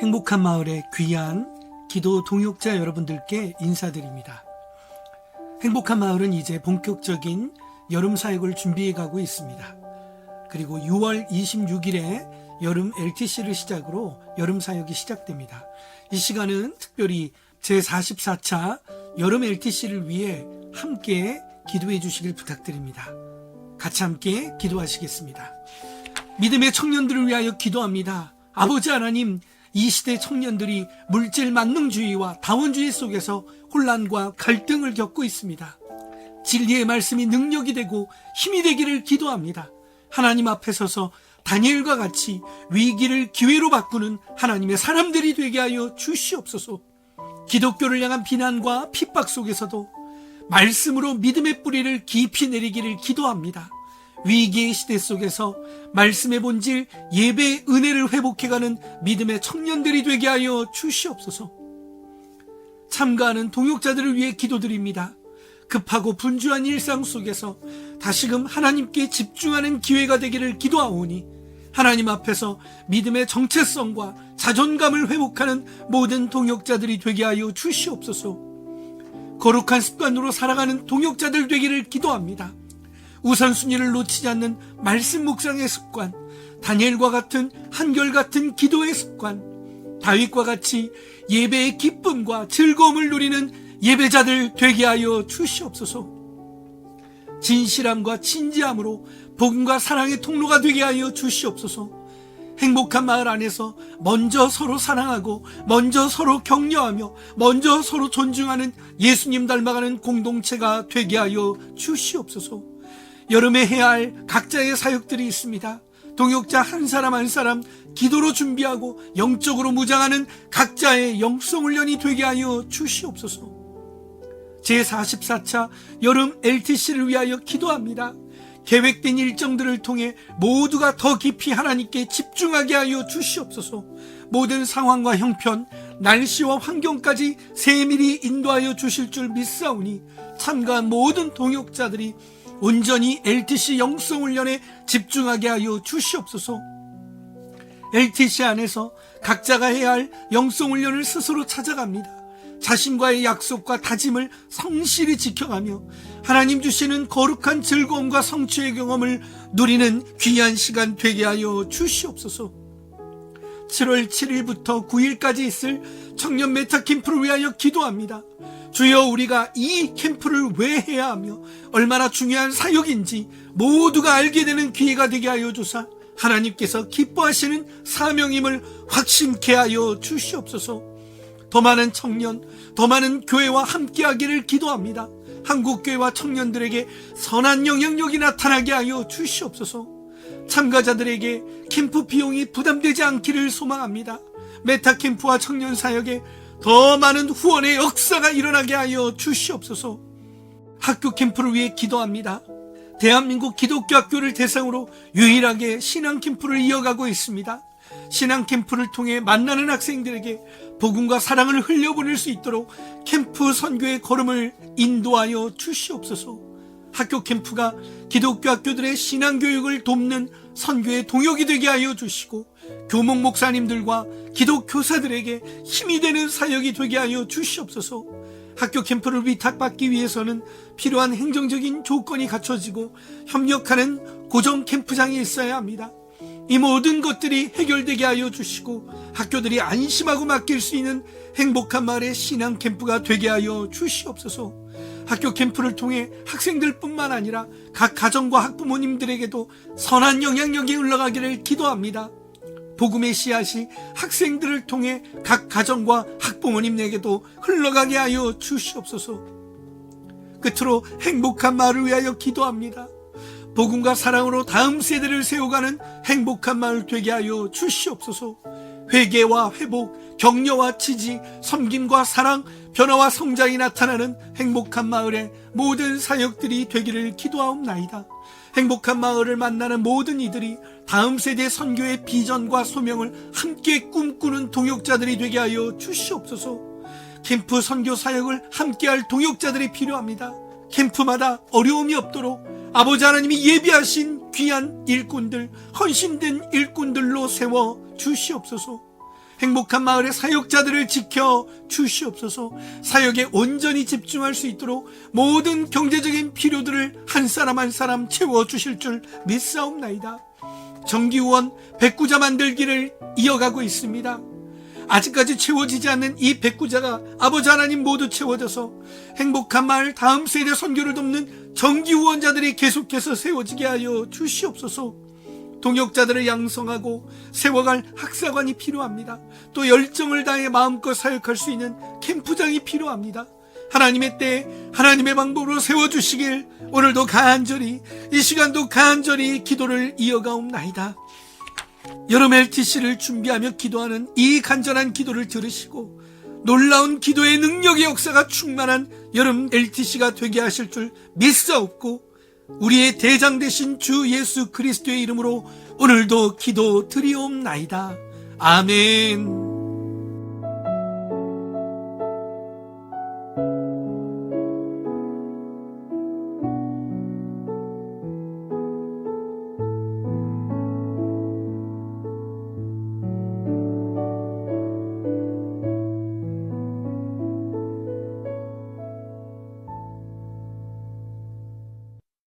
행복한 마을의 귀한 기도 동역자 여러분들께 인사드립니다. 행복한 마을은 이제 본격적인 여름 사역을 준비해 가고 있습니다. 그리고 6월 26일에 여름 LTC를 시작으로 여름 사역이 시작됩니다. 이 시간은 특별히 제44차 여름 LTC를 위해 함께 기도해 주시길 부탁드립니다. 같이 함께 기도하시겠습니다. 믿음의 청년들을 위하여 기도합니다. 아버지 하나님, 이 시대 청년들이 물질 만능주의와 다원주의 속에서 혼란과 갈등을 겪고 있습니다. 진리의 말씀이 능력이 되고 힘이 되기를 기도합니다. 하나님 앞에 서서 다니엘과 같이 위기를 기회로 바꾸는 하나님의 사람들이 되게 하여 주시옵소서. 기독교를 향한 비난과 핍박 속에서도 말씀으로 믿음의 뿌리를 깊이 내리기를 기도합니다. 위기의 시대 속에서 말씀의 본질 예배의 은혜를 회복해가는 믿음의 청년들이 되게 하여 주시옵소서. 참가하는 동역자들을 위해 기도드립니다. 급하고 분주한 일상 속에서 다시금 하나님께 집중하는 기회가 되기를 기도하오니 하나님 앞에서 믿음의 정체성과 자존감을 회복하는 모든 동역자들이 되게 하여 주시옵소서. 거룩한 습관으로 살아가는 동역자들 되기를 기도합니다. 우선순위를 놓치지 않는 말씀 묵상의 습관, 다니엘과 같은 한결같은 기도의 습관, 다윗과 같이 예배의 기쁨과 즐거움을 누리는 예배자들 되게 하여 주시옵소서. 진실함과 진지함으로 복음과 사랑의 통로가 되게 하여 주시옵소서. 행복한 마을 안에서 먼저 서로 사랑하고 먼저 서로 격려하며 먼저 서로 존중하는 예수님 닮아가는 공동체가 되게 하여 주시옵소서. 여름에 해야 할 각자의 사역들이 있습니다. 동역자 한 사람 한 사람 기도로 준비하고 영적으로 무장하는 각자의 영성훈련이 되게 하여 주시옵소서. 제44차 여름 LTC를 위하여 기도합니다. 계획된 일정들을 통해 모두가 더 깊이 하나님께 집중하게 하여 주시옵소서. 모든 상황과 형편, 날씨와 환경까지 세밀히 인도하여 주실 줄 믿사오니 참가한 모든 동역자들이 온전히 LTC 영성훈련에 집중하게 하여 주시옵소서. LTC 안에서 각자가 해야 할 영성훈련을 스스로 찾아갑니다. 자신과의 약속과 다짐을 성실히 지켜가며 하나님 주시는 거룩한 즐거움과 성취의 경험을 누리는 귀한 시간 되게 하여 주시옵소서. 7월 7일부터 9일까지 있을 청년 메타 캠프를 위하여 기도합니다. 주여 우리가 이 캠프를 왜 해야 하며 얼마나 중요한 사역인지 모두가 알게 되는 기회가 되게 하여 주사 하나님께서 기뻐하시는 사명임을 확신케 하여 주시옵소서. 더 많은 청년, 더 많은 교회와 함께하기를 기도합니다. 한국교회와 청년들에게 선한 영향력이 나타나게 하여 주시옵소서. 참가자들에게 캠프 비용이 부담되지 않기를 소망합니다. 메타 캠프와 청년 사역에 더 많은 후원의 역사가 일어나게 하여 주시옵소서. 학교 캠프를 위해 기도합니다. 대한민국 기독교 학교를 대상으로 유일하게 신앙 캠프를 이어가고 있습니다. 신앙 캠프를 통해 만나는 학생들에게 복음과 사랑을 흘려보낼 수 있도록 캠프 선교의 걸음을 인도하여 주시옵소서. 학교 캠프가 기독교 학교들의 신앙 교육을 돕는 선교의 동역이 되게 하여 주시고 교목 목사님들과 기독 교사들에게 힘이 되는 사역이 되게 하여 주시옵소서. 학교 캠프를 위탁받기 위해서는 필요한 행정적인 조건이 갖춰지고 협력하는 고정 캠프장이 있어야 합니다. 이 모든 것들이 해결되게 하여 주시고 학교들이 안심하고 맡길 수 있는 행복한 마을의 신앙 캠프가 되게 하여 주시옵소서. 학교 캠프를 통해 학생들뿐만 아니라 각 가정과 학부모님들에게도 선한 영향력이 흘러가기를 기도합니다. 복음의 씨앗이 학생들을 통해 각 가정과 학부모님에게도 흘러가게 하여 주시옵소서. 끝으로 행복한 마을을 위하여 기도합니다. 복음과 사랑으로 다음 세대를 세워가는 행복한 마을 되게 하여 주시옵소서. 회개와 회복, 격려와 지지, 섬김과 사랑, 변화와 성장이 나타나는 행복한 마을의 모든 사역들이 되기를 기도하옵나이다. 행복한 마을을 만나는 모든 이들이 다음 세대 선교의 비전과 소명을 함께 꿈꾸는 동역자들이 되게 하여 주시옵소서. 캠프 선교 사역을 함께할 동역자들이 필요합니다. 캠프마다 어려움이 없도록 아버지 하나님이 예비하신 귀한 일꾼들, 헌신된 일꾼들로 세워 주시옵소서. 행복한 마을의 사역자들을 지켜 주시옵소서. 사역에 온전히 집중할 수 있도록 모든 경제적인 필요들을 한 사람 한 사람 채워 주실 줄 믿사옵나이다. 정기후원 백구자 만들기를 이어가고 있습니다. 아직까지 채워지지 않는 이 백구자가 아버지 하나님 모두 채워져서 행복한 마을 다음 세대 선교를 돕는 정기 후원자들이 계속해서 세워지게 하여 주시옵소서. 동역자들을 양성하고 세워갈 학사관이 필요합니다. 또 열정을 다해 마음껏 사역할 수 있는 캠프장이 필요합니다. 하나님의 때에 하나님의 방법으로 세워주시길 오늘도 간절히 이 시간도 간절히 기도를 이어가옵나이다. 여름 LTC를 준비하며 기도하는 이 간절한 기도를 들으시고 놀라운 기도의 능력의 역사가 충만한 여름 LTC가 되게 하실 줄 믿사옵고 우리의 대장 되신 주 예수 그리스도의 이름으로 오늘도 기도 드리옵나이다. 아멘.